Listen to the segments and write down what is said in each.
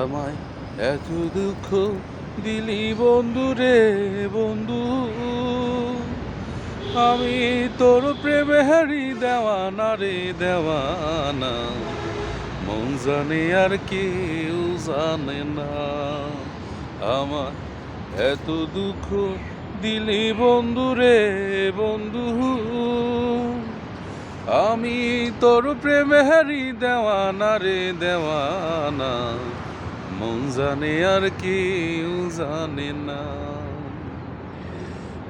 আমায় এত দুঃখ দিলি বন্ধু রে বন্ধু। আমি তোর প্রেমে হারি দেওয়ানা রে দেওয়ানা। মন জানে আর কেউ জানে না। আমার এত দুঃখ দিলি বন্ধু রে বন্ধু। আমি তোর প্রেমে হারি দেওয়ানা রে দেওয়ানা। মন জানে আর কেউ জানে না।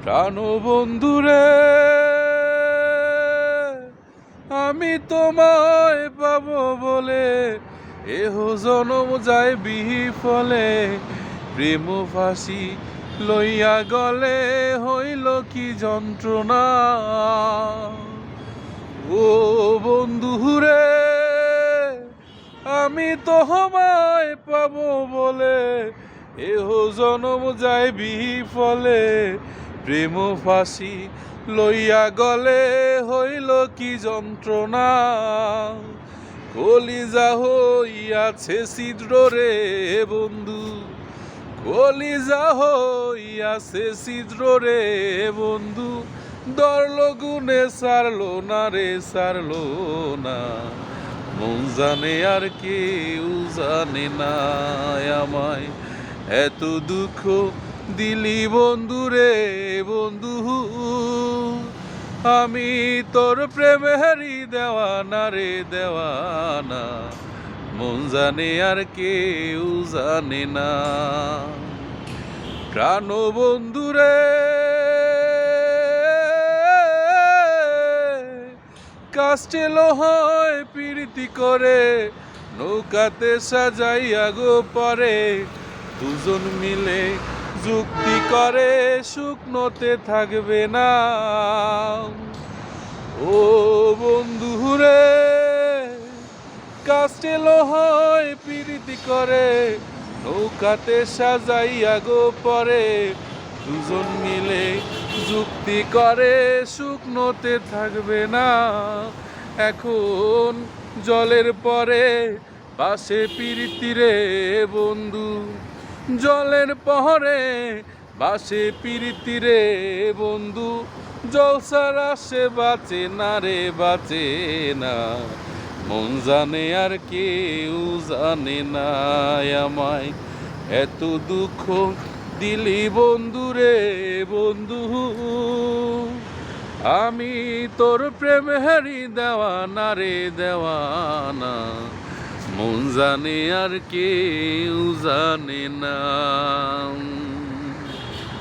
প্রাণ বন্ধু রে, আমি তোমায় পাব বলে, এহ জনম যায় বিহি ফলে প্রেম ফাঁসি লইয়া গলে হইল কি যন্ত্রণা। ও বন্ধু রে আমি তোমায় পাব বলে, এহ জনম বিহি ফলে। প্রেম ফাঁসি লইয়া গলে হইল কি যন্ত্রণা। কলিজা হইয়াছে ছিদ্র রে বন্ধু, কলিজা হইয়াছে ছিদ্র রে বন্ধু। দরল গুনে সারলো না রে, সারলো না। মন জানে আর কেউ জানে না আমায়। এত দুঃখ দিলি বন্ধু রে, বন্ধু। আমি তোর প্রেমে হারি দেওয়ানা রে, দেওয়ানা। মন জানে আর কেউ জানে না। প্রাণ বন্ধু রে কাস্টেল হয় প্রীতি করে, নৌকাতে সাজাইয়া গো পরে। দুজন মিলে যুক্তি করে, শুকনোতে থাকবে না। ও বন্ধু রে কাস্টেল হয় প্রীতি করে, নৌকাতে সাজাইয়া গো পরে। দুজন মিলে যুক্তি করে, শুকনোতে থাকবে না। এখন জলের পরে পাশে পিরিতি রে বন্ধু। জলের পরে বাসে পিরিতি রে বন্ধু। জলসার আসে, বাঁচে না রে, বাঁচে না। মন জানে আর কেউ জানে না আমায়। এত দুঃখ দিলি বন্ধু রে বন্ধু। আমি তোর প্রেম হারি দেওয়ানা রে দেওয়ানা। মন জানে আর কেউ জানে না।